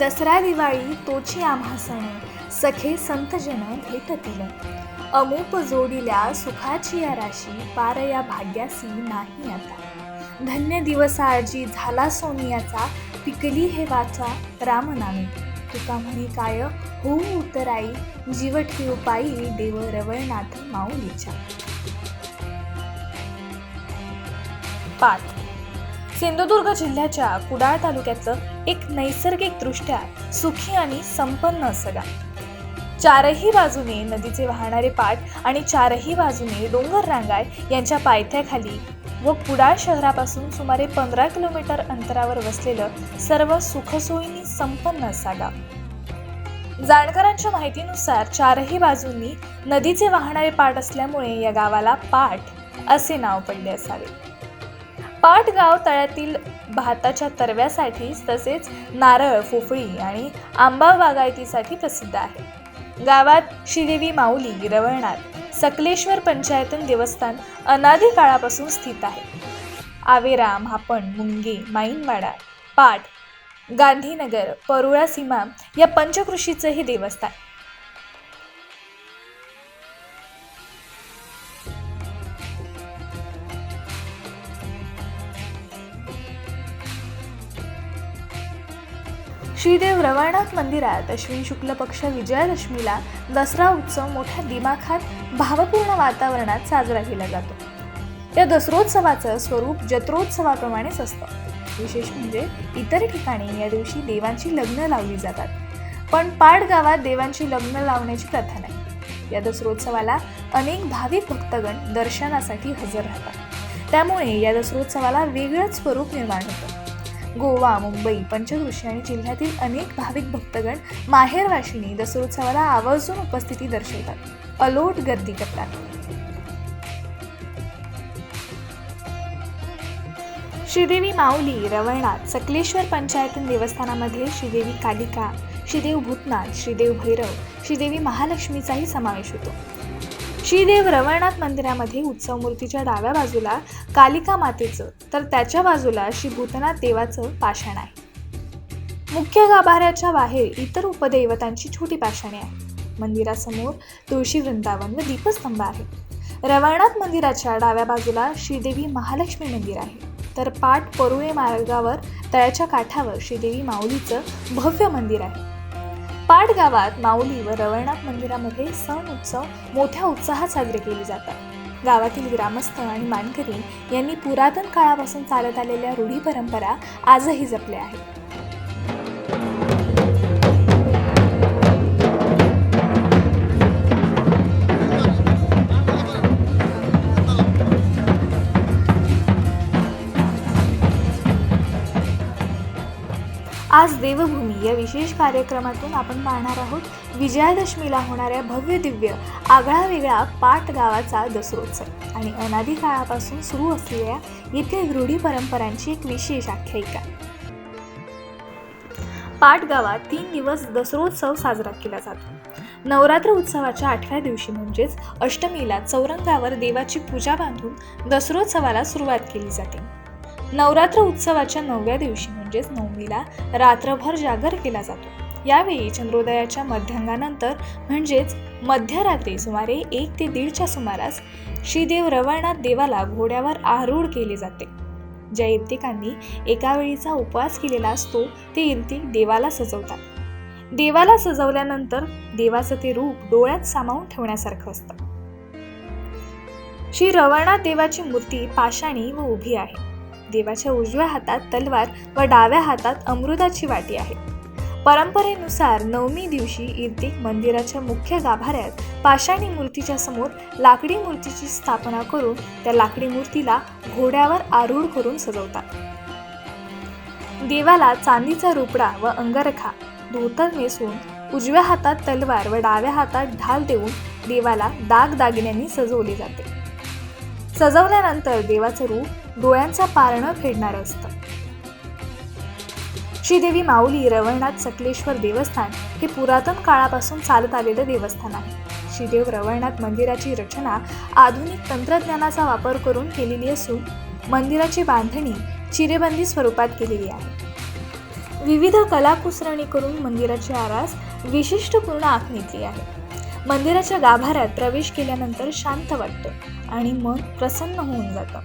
दसरा दिवाळी तोची आम्हा सण सखे संतजन भेटतील. अमूप जोडिल्या सुखाची या राशी पार या भाग्यासी नाही आता. धन्य दिवसाआजी झाला सोनियाचा पिकली हे वाचा रामनामे. तुका म्हणी काय? होऊ उतराई जीव ठेव पायी देव रवळनाथ माऊलीच्या. पाच. सिंधुदुर्ग जिल्ह्याच्या कुडाळ तालुक्यातलं एक नैसर्गिकदृष्ट्या सुखी आणि संपन्न असं गाव. चारही बाजूने नदीचे वाहणारे पाठ आणि चारही बाजूने डोंगर रांगाय यांच्या पायथ्याखाली व कुडाळ शहरापासून सुमारे पंधरा किलोमीटर अंतरावर वसलेलं सर्व सुखसोयींनी संपन्न असा गाव. जाणकारांच्या माहितीनुसार चारही बाजूंनी नदीचे वाहणारे पाट असल्यामुळे या गावाला पाठ असे नाव पडले असावे. पाटगाव तळ्यातील भाताच्या तरव्यासाठी तसेच नारळ फोफळी आणि आंबा बागायतीसाठी प्रसिद्ध आहे. गावात श्रीदेवी माऊली रवळनाथ सकलेश्वर पंचायतन देवस्थान अनादी काळापासून स्थित आहे. आवेरा म्हापण मुंगे माईनवाडा पाट गांधीनगर परुळा सीमा या पंचकृषीचंही देवस्थान. श्रीदेव रवळनाथ मंदिरात अश्विन शुक्ल पक्ष विजयादशमीला दसरा उत्सव मोठ्या दिमाखात भावपूर्ण वातावरणात साजरा केला जातो. या दसरोत्सवाचं स्वरूप जत्रोत्सवाप्रमाणेच असतं. विशेष म्हणजे इतर ठिकाणी या दिवशी देवांची लग्न लावली जातात. पण पाड गावात देवांची लग्न लावण्याची प्रथा नाही. या दसरोत्सवाला अनेक भाविक भक्तगण दर्शनासाठी हजर राहतात. त्यामुळे या दसरोत्सवाला वेगळंच स्वरूप निर्माण होतं. गोवा मुंबई पंचकृषी आणि जिल्ह्यातील अनेक भाविक भक्तगण माहेरवाशिनी दसरोत्सवाला आवर्जून उपस्थिती दर्शवतात. अलोट गर्दी करतात. श्रीदेवी माऊली रवळनाथ सकलेश्वर पंचायतन देवस्थानामध्ये श्रीदेवी कालिका श्रीदेव भूतनाथ श्रीदेव भैरव श्रीदेवी महालक्ष्मीचाही समावेश होतो. श्रीदेव रवळनाथ मंदिरामध्ये उत्सव मूर्तीच्या डाव्या बाजूला कालिका मातेचं तर त्याच्या बाजूला श्री भूतनाथ देवाचं पाषाण आहे. मुख्य गाभाऱ्याच्या बाहेर इतर उपदैवतांची छोटी पाषाणे आहेत. मंदिरासमोर तुळशी वृंदावन व दीपस्तंभ आहे रवळनाथ मंदिराच्या डाव्या बाजूला श्रीदेवी महालक्ष्मी मंदिर आहे. तर पाट परुळे मार्गावर तळ्याच्या काठावर श्रीदेवी माऊलीचं भव्य मंदिर आहे. पाट गावात माऊली व रवळनाथ मंदिरामध्ये सण उत्सव मोठ्या उत्साहात साजरे केले जातात. गावातील ग्रामस्थ आणि मानकरी यांनी पुरातन काळापासून चालत आलेल्या रूढी परंपरा आजही जपल्या आहेत. आज देवभूमी या विशेष कार्यक्रमातून आपण पाहणार आहोत विजयादशमीला होणाऱ्या भव्य दिव्य आगळा वेगळा पाट गावाचा दसरोत्सव. आणि अनादी काळापासून सुरू असलेल्या येथील रूढी परंपरांची एक विशेष आख्यायिका. पाट गावात तीन दिवस दसरोत्सव साजरा केला जातो. नवरात्र उत्सवाच्या आठव्या दिवशी म्हणजेच अष्टमीला चौरंगावर देवाची पूजा बांधून दसरोत्सवाला सुरुवात केली जाते. नवरात्र उत्सवाच्या नवव्या दिवशी म्हणजेच नवमीला रात्रभर जागर केला जातो. यावेळी चंद्रोदयाच्या मध्यांगानंतर म्हणजेच मध्यरात्री सुमारे एक ते दीडच्या सुमारास श्रीदेव रवळनाथ देवाला घोड्यावर आरूढ केले जाते. ज्या इर्तिकांनी एका वेळीचा उपवास केलेला असतो ते इर्तिक देवाला सजवतात. देवाला सजवल्यानंतर देवाचं ते रूप डोळ्यात सामावून ठेवण्यासारखं असतं. श्री रवळनाथ देवाची मूर्ती पाषाणी व उभी आहे. देवाच्या उजव्या हातात तलवार व डाव्या हातात अमृताची वाटी आहे. परंपरेनुसार नवमी दिवशी इर्तिक मंदिराच्या मुख्य गाभाऱ्यात पाषाणी मूर्तीच्या समोर लाकडी मूर्तीची स्थापना करून त्या लाकडी मूर्तीला घोड्यावर आरूढ करून सजवतात. देवाला चांदीचा रुपडा व अंगरखा धोतर नेसून उजव्या हातात तलवार व डाव्या हातात ढाल देऊन देवाला दाग दागिन्यांनी सजवले जाते. सजवल्यानंतर देवाचं रूप डोळ्यांचा पारणं फेडणारं असतं. श्रीदेवी माऊली रवळनाथ सकलेश्वर देवस्थान हे पुरातन काळापासून चालत आलेलं देवस्थान आहे. श्रीदेव रवळनाथ मंदिराची रचना आधुनिक तंत्रज्ञानाचा वापर करून केलेली असून मंदिराची बांधणी चिरेबंदी स्वरूपात केलेली आहे. विविध कलाकुसरणी करून मंदिराची आरास विशिष्टपूर्ण आखणीतली आहे. मंदिराच्या गाभाऱ्यात प्रवेश केल्यानंतर शांत वाटतं आणि मन प्रसन्न होऊन जातं.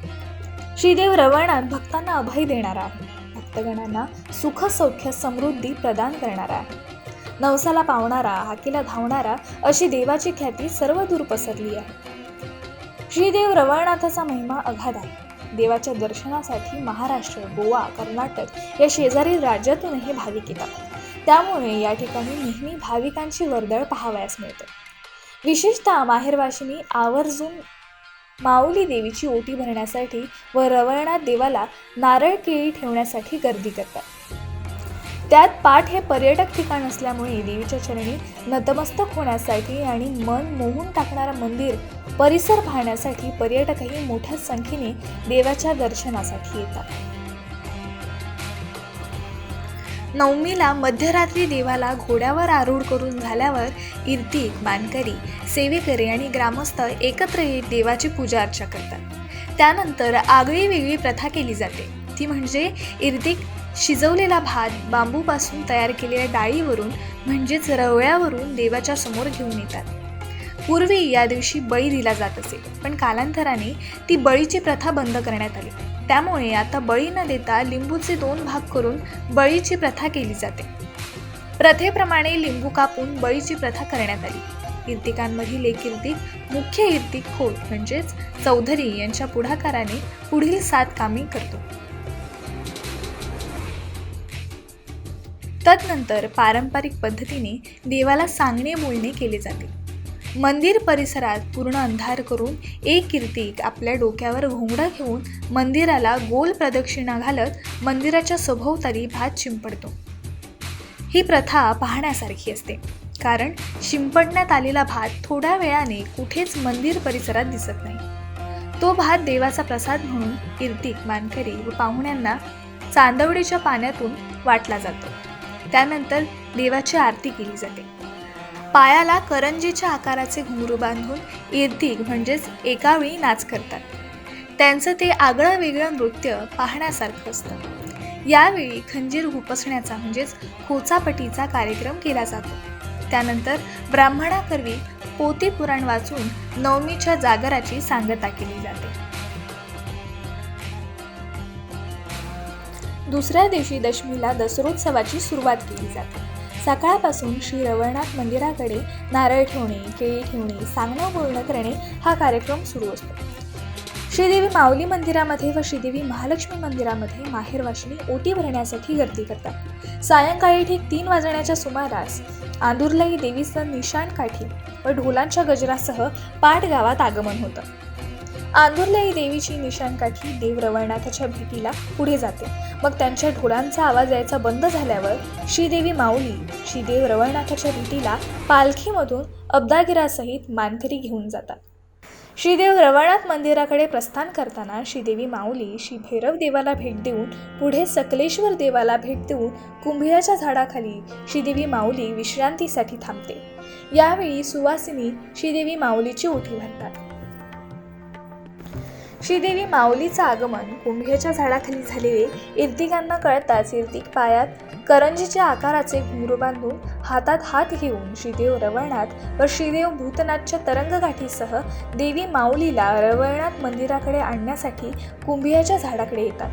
श्रीदेव रवळनाथ भक्तांना अभय देणारा आहे. भक्तगणांना सुख सौख्य समृद्धी प्रदान करणारा आहे. नवसाला पावणारा हाकीला धावणारा अशी देवाची ख्याती सर्व दूर पसरली आहे. श्रीदेव रवळनाथाचा महिमा अगाध आहे. देवाच्या दर्शनासाठी महाराष्ट्र गोवा कर्नाटक या शेजारील राज्यातूनही भाविक येतात. त्यामुळे या ठिकाणी नेहमी भाविकांची वर्दळ पाहावयास मिळते. विशेषतः माहेरवाशिनी आवर्जून माऊली देवीची ओटी भरण्यासाठी व रवळनाथ देवाला नारळ केळी ठेवण्यासाठी गर्दी करतात. त्यात पाठ हे पर्यटक ठिकाण असल्यामुळे देवीच्या चरणी नतमस्तक होण्यासाठी आणि मन मोहून टाकणारा मंदिर परिसर पाहण्यासाठी पर्यटकही मोठ्या संख्येने देवाच्या दर्शनासाठी येतात. नवमीला मध्यरात्री देवाला घोड्यावर आरूढ करून झाल्यावर इर्तिक मानकरी सेवेकरी आणि ग्रामस्थ एकत्र येत देवाची पूजा अर्चा करतात. त्यानंतर आगळी वेगळी प्रथा केली जाते. ती म्हणजे इर्तिक शिजवलेला भात बांबूपासून तयार केलेल्या डाळीवरून म्हणजेच रवळ्यावरून देवाच्या समोर घेऊन येतात. पूर्वी या दिवशी बळी दिला जात असे पण कालांतराने ती बळीची प्रथा बंद करण्यात आली. त्यामुळे आता बळी न देता लिंबूचे दोन भाग करून बळीची प्रथा केली जाते. प्रथेप्रमाणे लिंबू कापून बळीची प्रथा करण्यात आली. इर्तिकांमधील एक इर्तिक मुख्य इर्तिक खोट म्हणजेच चौधरी यांच्या पुढाकाराने पुढील सात कामे करतो. तदनंतर पारंपरिक पद्धतीने देवाला सांगणे बोलणे केले जाते. मंदिर परिसरात पूर्ण अंधार करून एक कीर्तिक आपल्या डोक्यावर घोंगडा घेऊन मंदिराला गोल प्रदक्षिणा घालत मंदिराच्या सभोवताली भात शिंपडतो. ही प्रथा पाहण्यासारखी असते. कारण शिंपडण्यात आलेला भात थोड्या वेळाने कुठेच मंदिर परिसरात दिसत नाही. तो भात देवाचा प्रसाद म्हणून कीर्तिक मानकरी व पाहुण्यांना चांदवडीच्या पाण्यातून वाटला जातो. त्यानंतर देवाची आरती केली जाते. पायाला करंजीच्या आकाराचे घुंगरू बांधून इर्तिक म्हणजेच एकावेळी नाच करतात. त्यांचं ते आगळं वेगळं नृत्य पाहण्यासारखं असतं. यावेळी खंजीर खुपसण्याचा म्हणजेच खोचापटीचा कार्यक्रम केला जातो. त्यानंतर ब्राह्मणाकरवी पोती पुराण वाचून नवमीच्या जागराची सांगता केली जाते. दुसऱ्या दिवशी दशमीला दसरोत्सवाची सुरुवात केली जाते. सकाळपासून श्री रवळनाथ मंदिराकडे नारळ ठेवणे केळी ठेवणे सांगणं बोलणं करणे हा कार्यक्रम सुरू असतो. श्रीदेवी माऊली मंदिरामध्ये व श्रीदेवी महालक्ष्मी मंदिरामध्ये माहेरवाशिनी ओटी भरण्यासाठी गर्दी करतात. सायंकाळी ठीक तीन वाजण्याच्या सुमारास आंदुर्लाई देवीचं निशाण काठी व ढोलांच्या गजरासह पाट गावात आगमन होतं. आंदुर्लाई देवीची निशाणकाठी देव रवळनाथाच्या भेटीला पुढे जाते. मग त्यांच्या ढोलांचा आवाज यायचा बंद झाल्यावर श्रीदेवी माऊली श्रीदेव रवळनाथाच्या भेटीला पालखीमधून अब्दागिरासहित मानकरी घेऊन जातात. श्रीदेव रवळनाथ मंदिराकडे प्रस्थान करताना श्रीदेवी माऊली श्री भैरव देवाला भेट देऊन पुढे सकलेश्वर देवाला भेट देऊन कुंभियाच्या झाडाखाली श्रीदेवी माऊली विश्रांतीसाठी थांबते. यावेळी सुवासिनी श्रीदेवी माऊलीची उठी भरतात. श्रीदेवी माऊलीचं आगमन कुंभियाच्या झाडाखाली झालेले इर्तिकांना कळताच इर्तिक पायात करंजीच्या आकाराचे घुंगरू बांधून हातात हात घेऊन श्रीदेव रवळनाथ व श्रीदेव भूतनाथच्या तरंगगाठीसह देवी माऊलीला रवळनाथ मंदिराकडे आणण्यासाठी कुंभियाच्या झाडाकडे येतात.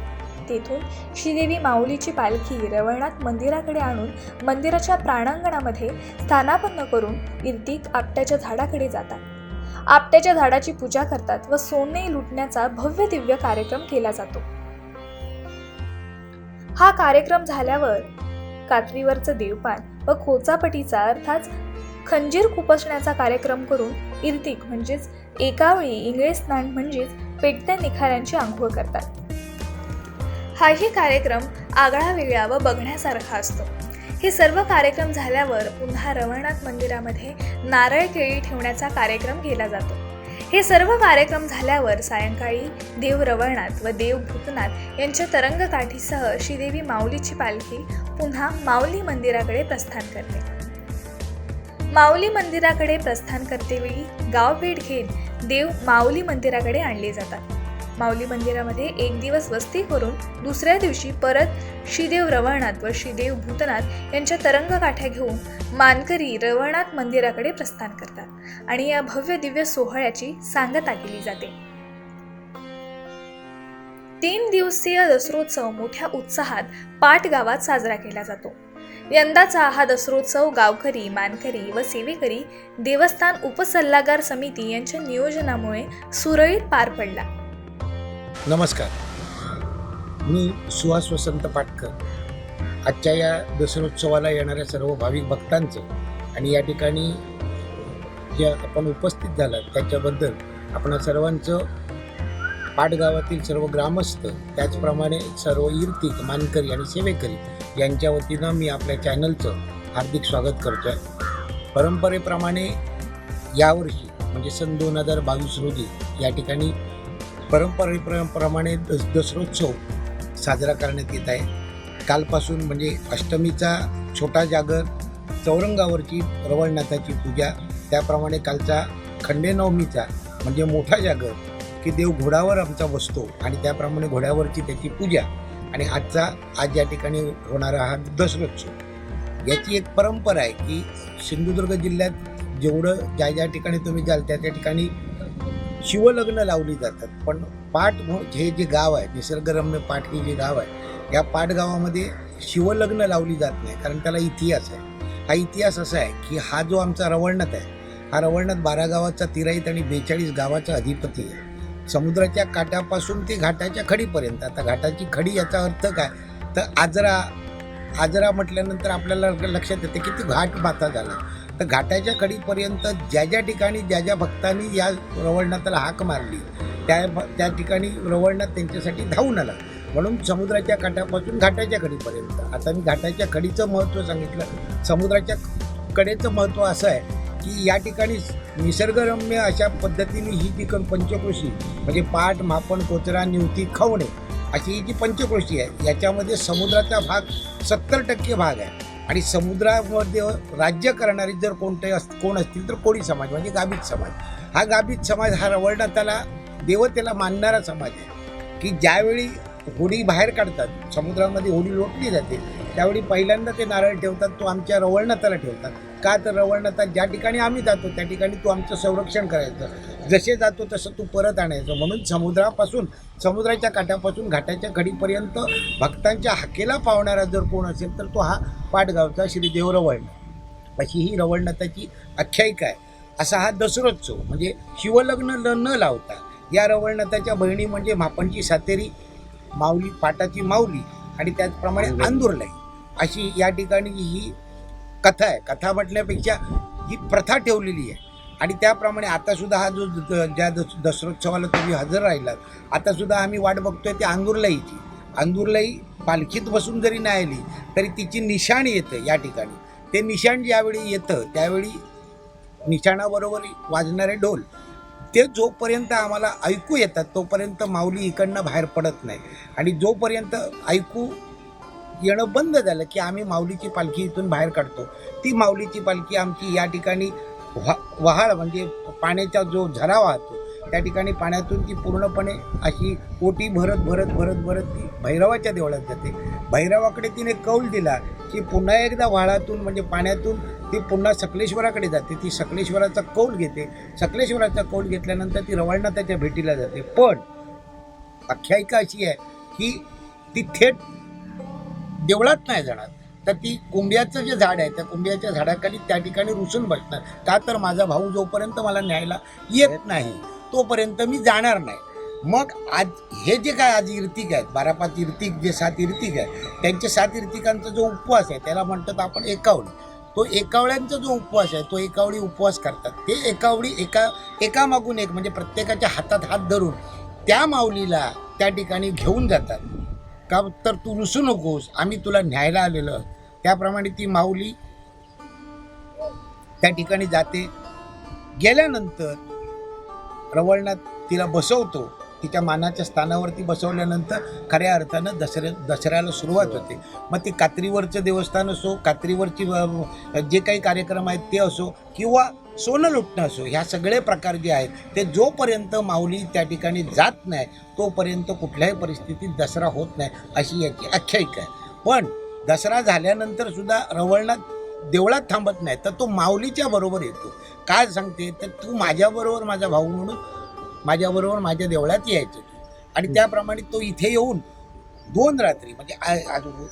तेथून श्रीदेवी माऊलीची पालखी रवळनाथ मंदिराकडे आणून मंदिराच्या प्राणांगणामध्ये स्थानापन्न करून इर्तिक आपट्याच्या झाडाकडे जातात. आपट्याच्या झाडाची पूजा करतात व सोने लुटण्याचा भव्य दिव्य कार्यक्रम केला जातो. हा कार्यक्रम झाल्यावर कात्रीवरचं देवपान व खोचापटीचा अर्थात खंजीर खुपसण्याचा कार्यक्रम करून इर्तिक म्हणजेच एकावेळी इंग्रज स्नान म्हणजेच पेटत्या निखाऱ्यांची आंघोळ करतात. हाही कार्यक्रम आगळा वेगळा व बघण्यासारखा असतो. हे सर्व कार्यक्रम झाल्यावर पुन्हा रवळनाथ मंदिरामध्ये नारळ केळी ठेवण्याचा कार्यक्रम केला जातो. हे सर्व कार्यक्रम झाल्यावर सायंकाळी देव रवळनाथ व देव भूतनाथ यांच्या तरंगकाठीसह श्रीदेवी माऊलीची पालखी पुन्हा माऊली मंदिराकडे प्रस्थान करते. माऊली मंदिराकडे प्रस्थान करतेवेळी गावभेट घेत देव माऊली मंदिराकडे आणले जातात. माऊली मंदिरामध्ये एक दिवस वस्ती करून दुसऱ्या दिवशी परत श्रीदेव रवळनाथ व श्रीदेव भूतनाथ यांच्या तरंग काठ्या घेऊन मानकरी रवळनाथ मंदिराकडे प्रस्थान करतात आणि या भव्य दिव्य सोहळ्याची सांगता केली जाते. तीन दिवसीय दसरोत्सव मोठ्या उत्साहात पाट गावात साजरा केला जातो. यंदाचा हा दसरोत्सव गावकरी मानकरी व सेवेकरी देवस्थान उपसल्लागार समिती यांच्या नियोजनामुळे सुरळीत पार पडला. नमस्कार. मी सुहास वसंत पाटकर. आजच्या या दसरोत्सवाला येणाऱ्या सर्व भाविक भक्तांचं आणि या ठिकाणी जे आपण उपस्थित झालात त्याच्याबद्दल आपण सर्वांचं पाटगावातील सर्व ग्रामस्थ त्याचप्रमाणे सर्व इर्तिक मानकरी आणि सेवेकरी यांच्या वतीनं मी आपल्या चॅनलचं हार्दिक स्वागत करतो आहे परंपरेप्रमाणे यावर्षी म्हणजे सन दोन हजार बावीस रोजी या ठिकाणी परंपरेप्रमाणे दस दसरोत्सव साजरा करण्यात येत आहे. कालपासून म्हणजे अष्टमीचा छोटा जागर चौरंगावरची रवळनाथाची पूजा त्याप्रमाणे कालचा खंडेनवमीचा म्हणजे मोठा जागर की देव घोड्यावर आमचा बसतो आणि त्याप्रमाणे घोड्यावरची त्याची पूजा आणि आजचा आज या ठिकाणी होणारा हा दसरोत्सव. याची एक परंपरा आहे की सिंधुदुर्ग जिल्ह्यात जेवढं ज्या ज्या ठिकाणी तुम्ही जाल त्या त्या ठिकाणी शिवलग्न लावली जातात. पण पाट हे जे गाव आहे निसर्गरम्य पाट हे जे गाव आहे या पाटगावामध्ये शिवलग्न लावली जात नाही. कारण त्याला इतिहास आहे. हा इतिहास असा आहे की हा जो आमचा रवळनाथ आहे हा रवळनाथ बारा गावाचा तिराईत आणि बेचाळीस गावाचा अधिपती आहे. समुद्राच्या काठापासून ते घाटाच्या खडीपर्यंत. आता घाटाची खडी याचा अर्थ काय? तर आजरा आजरा म्हटल्यानंतर आपल्याला लक्षात येते की तो घाट माता झाला. तर घाटाच्या खडीपर्यंत ज्या ज्या ठिकाणी ज्या ज्या भक्तांनी या रवळनाथाला हाक मारली त्या त्या ठिकाणी रवळनाथ त्यांच्यासाठी धावून आला. म्हणून समुद्राच्या काठापासून घाटाच्या कडीपर्यंत. आता मी घाटाच्या खडीचं महत्त्व सांगितलं. समुद्राच्या कडेचं महत्त्व असं आहे की या ठिकाणी निसर्गरम्य अशा पद्धतीने ही जी पंचकृषी म्हणजे पाट मापण कोचरा निवती खवणे अशी ही जी पंचकृषी आहे याच्यामध्ये समुद्राचा भाग सत्तर टक्के भाग आहे. आणि समुद्रामध्ये राज्य करणारे जर कोणते अस कोण असतील तर कोळी समाज म्हणजे गाभित समाज. हा गाभित समाज हा रवळनाथाला देवतेला मानणारा समाज आहे. की ज्यावेळी होडी बाहेर काढतात समुद्रामध्ये होडी लोटली जाते त्यावेळी पहिल्यांदा ते नारळ ठेवतात तो आमच्या रवळनाथाला ठेवतात. का तर रवळनाथात ज्या ठिकाणी आम्ही जातो त्या ठिकाणी तू आमचं संरक्षण करायचं. जसे जातो तसं तू परत आणायचं. म्हणून समुद्रापासून समुद्राच्या काठापासून घाटाच्या खडीपर्यंत भक्तांच्या हाकेला पावणारा जर कोण असेल तर तो हा पाटगावचा श्रीदेव रवळनाथ. अशी ही रवळनाथाची आख्यायिका आहे. असा हा दसरोत्सव म्हणजे शिवलग्न ल न लावता. या रवळनाथाच्या बहिणी म्हणजे मापणची सातेरी माऊली पाटाची माऊली आणि त्याचप्रमाणे आंदुरलाई. अशी या ठिकाणी ही कथा आहे. कथा म्हटल्यापेक्षा ही प्रथा ठेवलेली आहे. आणि त्याप्रमाणे आतासुद्धा हा जो द- ज्या दस दसरोत्सवाला तुम्ही हजर राहिलात आतासुद्धा आम्ही वाट बघतोय ती अंगुरलाईची अंगुरलाई पालखीत बसून जरी नाही आली तरी तिची निशाण येतं या ठिकाणी. ते निशाण ज्यावेळी येतं त्यावेळी निशाणाबरोबर वाजणारे ढोल ते जोपर्यंत आम्हाला ऐकू येतात तोपर्यंत माऊली इकडनं बाहेर पडत नाही. आणि जोपर्यंत ऐकू येणं बंद झालं की आम्ही माऊलीची पालखी इथून बाहेर काढतो. ती माऊलीची पालखी आमची या ठिकाणी व्हा वहाळ म्हणजे पाण्याचा जो झरा वाहतो त्या ठिकाणी पाण्यातून ती पूर्णपणे अशी ओटी भरत भरत भरत भरत ती भैरवाच्या देवळात जाते. भैरवाकडे तिने कौल दिला की पुन्हा एकदा व्हाळातून म्हणजे पाण्यातून ती पुन्हा सकलेश्वराकडे जाते. ती सकलेश्वराचा कौल घेते. सकलेश्वराचा कौल घेतल्यानंतर ती रवळनाथाच्या भेटीला जाते. पण आख्यायिका अशी आहे की ती थेट देवळात नाही जाणार. तर ती कुंभ्याचं जे झाड आहे त्या कुंभ्याच्या झाडाखाली त्या ठिकाणी रुसून बसणार. का तर माझा भाऊ जोपर्यंत मला न्यायला येत नाही तोपर्यंत मी जाणार नाही. मग आज हे जे काय आज इर्तिक आहेत बारा पाच इर्तिक जे सात इर्तिक आहेत त्यांचे सात इर्तिकांचा जो उपवास आहे त्याला म्हणतात आपण एकावळी. तो एकावळ्यांचा जो उपवास आहे तो एकावळी उपवास करतात. ते एकावळी एका एकामागून एक म्हणजे प्रत्येकाच्या हातात हात धरून त्या माऊलीला त्या ठिकाणी घेऊन जातात. का? तर तू रुसू नकोस. आम्ही तुला न्यायला आलेलो. त्याप्रमाणे ती माऊली त्या ठिकाणी जाते. गेल्यानंतर रवळनाथ तिला बसवतो. तिच्या मानाच्या स्थानावरती बसवल्यानंतर खऱ्या अर्थानं दसऱ्या दसऱ्याला सुरुवात होते. मग ते कात्रीवरचं देवस्थान असो कात्रीवरची जे काही कार्यक्रम आहेत ते असो किंवा सोनं लुटणं असो ह्या सगळे प्रकार जे आहेत ते जोपर्यंत माऊली त्या ठिकाणी जात नाही तोपर्यंत कुठल्याही परिस्थितीत दसरा होत नाही अशी याची आख्यायिका आहे. पण दसरा झाल्यानंतर सुद्धा रवळनाथ देवळात थांबत नाही तर तो माऊलीच्या बरोबर येतो. काय सांगते? तर तू माझ्याबरोबर माझा भाऊ म्हणून माझ्याबरोबर माझ्या देवळात यायचं आणि त्याप्रमाणे तो इथे येऊन दोन रात्री म्हणजे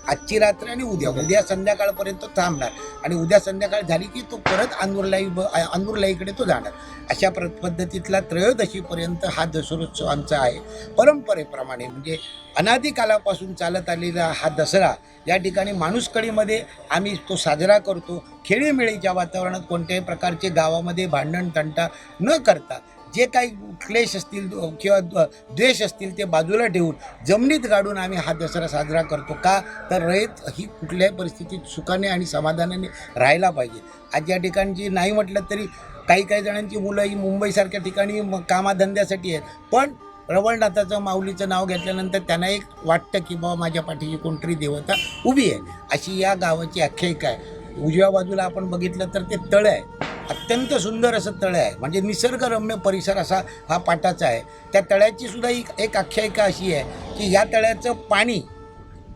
आजची रात्र आणि उद्या. उद्या संध्याकाळपर्यंत थांबणार. आणि उद्या संध्याकाळ झाली की तो परत अंदुरलाई अंदुरलाईकडे तो जाणार. अशा प्र पद्धतीतला त्रयोदशीपर्यंत हा दसरोत्सव आमचा आहे. परंपरेप्रमाणे म्हणजे अनादी कालापासून चालत आलेला हा दसरा या ठिकाणी माणूसकडीमध्ये आम्ही तो साजरा करतो. खेळीमेळीच्या वातावरणात कोणत्याही प्रकारचे गावामध्ये भांडण तंटा न करता जे काही क्लेश असतील किंवा द्वेष असतील ते बाजूला ठेवून जमिनीत गाडून आम्ही हा दसरा साजरा करतो का? तर रयत ही कुठल्याही परिस्थितीत सुखाने आणि समाधानाने राहायला पाहिजे. आज या ठिकाणची नाही म्हटलं तरी काही काही जणांची मुलं ही मुंबईसारख्या ठिकाणी कामाधंद्यासाठी आहेत. पण रवळनाथाचं माऊलीचं नाव घेतल्यानंतर त्यांना एक वाटतं की बाबा माझ्या पाठीची कोणतरी देवता उभी आहे. अशी या गावाची आख्यायिका आहे. उजव्या बाजूला आपण बघितलं तर ते तळं आहे. अत्यंत सुंदर असं तळं आहे. म्हणजे निसर्गरम्य परिसर असा हा पाटाचा आहे. त्या तळ्याची सुद्धा एक एक आख्यायिका अशी आहे की या तळ्याचं पाणी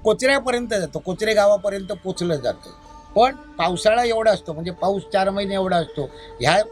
कोचऱ्यापर्यंत जातं. कोचरे गावापर्यंत पोचलं जातं. पण पावसाळा एवढा असतो म्हणजे पाऊस चार महिने एवढा असतो. ह्या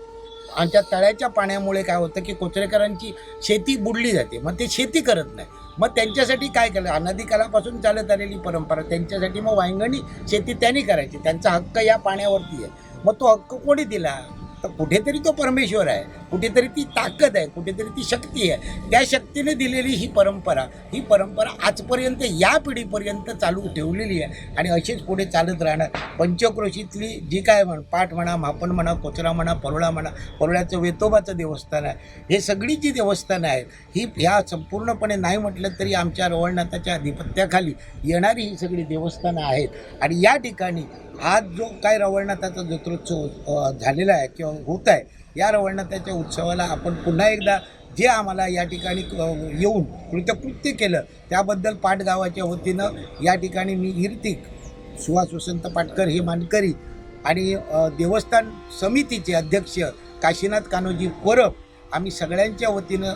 आमच्या तळ्याच्या पाण्यामुळे काय होतं की कोचरेकरांची शेती बुडली जाते. मग ते शेती करत नाही. मग त्यांच्यासाठी काय केलं? अनादी कालापासून चालत आलेली परंपरा. त्यांच्यासाठी मग वांगणी शेती त्यांनी करायची. त्यांचा हक्क या पाण्यावरती आहे. मग तो हक्क कोणी दिला तर कुठेतरी तो परमेश्वर आहे. कुठेतरी ती ताकद आहे. कुठेतरी ती शक्ती आहे. त्या शक्तीने दिलेली ही परंपरा ही परंपरा आजपर्यंत या पिढीपर्यंत चालू ठेवलेली आहे आणि अशीच पुढे चालत राहणार. पंचक्रोशीतली जी काय म्हण पाठ म्हणा मापण म्हणा कोचरा म्हणा परोळा म्हणा परोळ्याचं वेतोबाचं देवस्थान आहे. हे सगळी जी देवस्थानं आहेत ही ह्या संपूर्णपणे नाही म्हटलं तरी आमच्या रवळनाथाच्या अधिपत्याखाली येणारी ही सगळी देवस्थानं आहेत. आणि या ठिकाणी आज जो काय रवळनाथाचा जत्रोत्सव झालेला आहे किंवा होत आहे. या रवळनाथाच्या उत्सवाला आपण पुन्हा एकदा जे आम्हाला या ठिकाणी येऊन कृतकृत्य केलं त्याबद्दल पाटगावाच्या वतीनं या ठिकाणी मी हीर्तिक सुहास वसंत पाटकर हे मानकरी आणि देवस्थान समितीचे अध्यक्ष काशीनाथ कान्होजी परब आम्ही सगळ्यांच्या वतीनं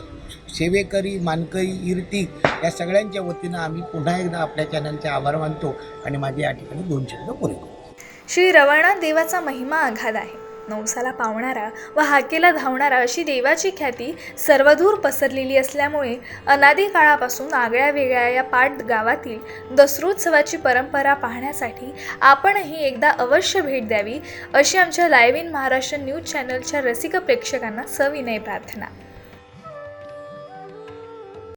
सेवेकरी मानकरी ईर्तिक या सगळ्यांच्या वतीनं आम्ही पुन्हा एकदा आपल्या चॅनलचे आभार मानतो आणि माझे या ठिकाणी दोन शब्द पुरे करतो श्री रवळनाथ देवाचा महिमा आघात आहे. नवसाला पावणारा व हाकेला धावणारा अशी देवाची ख्याती सर्वदूर पसरलेली असल्यामुळे अनादी काळापासून आगळ्या वेगळ्या या पाट गावातील दसरोत्सवाची परंपरा पाहण्यासाठी आपणही एकदा अवश्य भेट द्यावी अशी आमच्या लाईव्ह इन महाराष्ट्र न्यूज चॅनलच्या रसिक प्रेक्षकांना सविनय प्रार्थना.